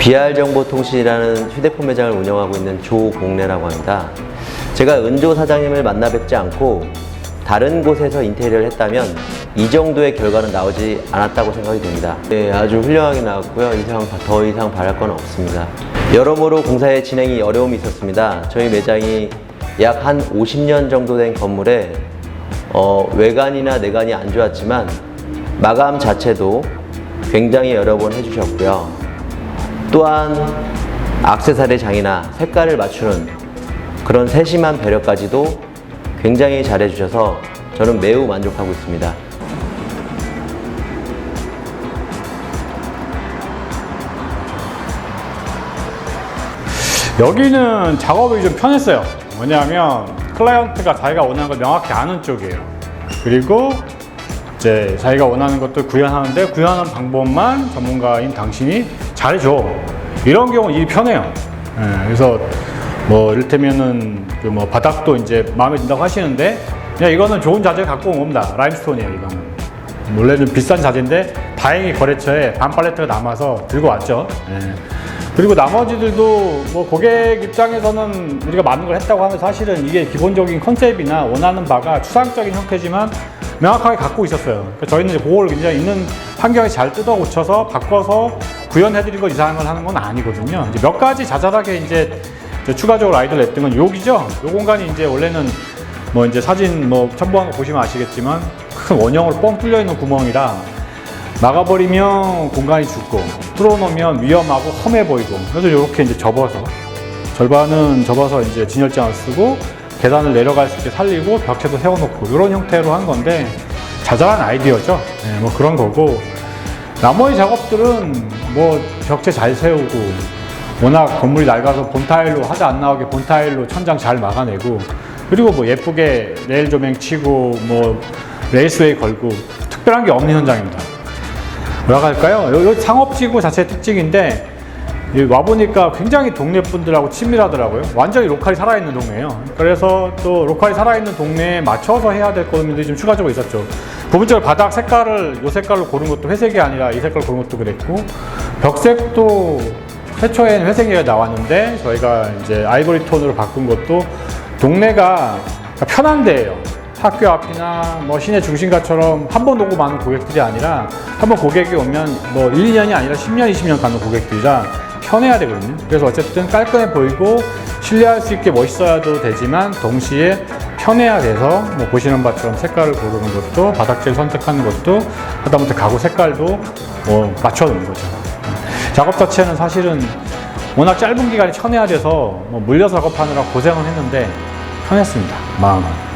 BR정보통신이라는 휴대폰 매장을 운영하고 있는 조공래라고 합니다. 제가 은조 사장님을 만나 뵙지 않고 다른 곳에서 인테리어를 했다면 이 정도의 결과는 나오지 않았다고 생각이 됩니다. 네, 아주 훌륭하게 나왔고요. 이상 더 이상 바랄 건 없습니다. 여러모로 공사의 진행이 어려움이 있었습니다. 저희 매장이 약 한 50년 정도 된 건물에 어, 외관이나 내관이 안 좋았지만 마감 자체도 굉장히 여러 번 해주셨고요. 또한 악세사리 장이나 색깔을 맞추는 그런 세심한 배려까지도 굉장히 잘해주셔서 저는 매우 만족하고 있습니다. 여기는 작업이 좀 편했어요. 뭐냐면 클라이언트가 자기가 원하는 걸 명확히 아는 쪽이에요. 그리고 이제 자기가 원하는 것들 구현하는데 구현하는 방법만 전문가인 당신이 잘해줘. 이런 경우는 일이 편해요. 예, 그래서 뭐 이를테면은 그 뭐 바닥도 이제 마음에 든다고 하시는데 그냥 이거는 좋은 자재 갖고 온 겁니다. 라임스톤이에요, 이거는. 원래 좀 비싼 자재인데 다행히 거래처에 반 팔레트가 남아서 들고 왔죠. 예. 그리고 나머지들도 뭐 고객 입장에서는 우리가 많은 걸 했다고 하면 사실은 이게 기본적인 컨셉이나 원하는 바가 추상적인 형태지만 명확하게 갖고 있었어요. 그러니까 저희는 이제 그걸 굉장히 있는 환경에 잘 뜯어 고쳐서 바꿔서 구현해드린 것 이상을 하는 건 아니거든요. 이제 몇 가지 자잘하게 이제 추가적으로 아이디어를 냈던 건 여기죠. 요 공간이 이제 원래는 뭐 이제 사진 뭐 첨부한 거 보시면 아시겠지만 큰 원형으로 뻥 뚫려 있는 구멍이라 막아버리면 공간이 죽고 뚫어놓으면 위험하고 험해 보이고 그래서 이렇게 이제 접어서 절반은 접어서 이제 진열장을 쓰고 계단을 내려갈 수 있게 살리고 벽체도 세워놓고 이런 형태로 한 건데 자잘한 아이디어죠. 네, 뭐 그런 거고 나머지 작업들은 뭐 벽체 잘 세우고 워낙 건물이 낡아서 본타일로 하자 안 나오게 본타일로 천장 잘 막아내고 그리고 뭐 예쁘게 레일 조명 치고 뭐 레이스웨이 걸고 특별한 게 없는 현장입니다. 뭐라고 할까요? 요, 요 상업지구 자체의 특징인데 이 와보니까 굉장히 동네 분들하고 친밀하더라고요. 완전히 로컬이 살아있는 동네예요. 그래서 또 로컬이 살아있는 동네에 맞춰서 해야 될 것들이 좀 추가적으로 있었죠. 부분적으로 바닥 색깔을 요 색깔로 고른 것도 회색이 아니라 이 색깔 고른 것도 그랬고 벽색도 최초에는 회색이 나왔는데 저희가 이제 아이보리 톤으로 바꾼 것도 동네가 편한 데예요. 학교 앞이나 뭐 시내 중심가처럼 한 번 오고 마는 고객들이 아니라 한 번 고객이 오면 뭐 1, 2년이 아니라 10년, 20년 가는 고객들이라 편해야 되거든요. 그래서 어쨌든 깔끔해 보이고 신뢰할 수 있게 멋있어야도 되지만 동시에 편해야 돼서 뭐 보시는 바처럼 색깔을 고르는 것도 바닥재를 선택하는 것도 하다못해 가구 색깔도 뭐 맞춰놓은 거죠. 작업 자체는 사실은 워낙 짧은 기간에 쳐내야 돼서 뭐 물려서 작업하느라 고생을 했는데 편했습니다. 마음은.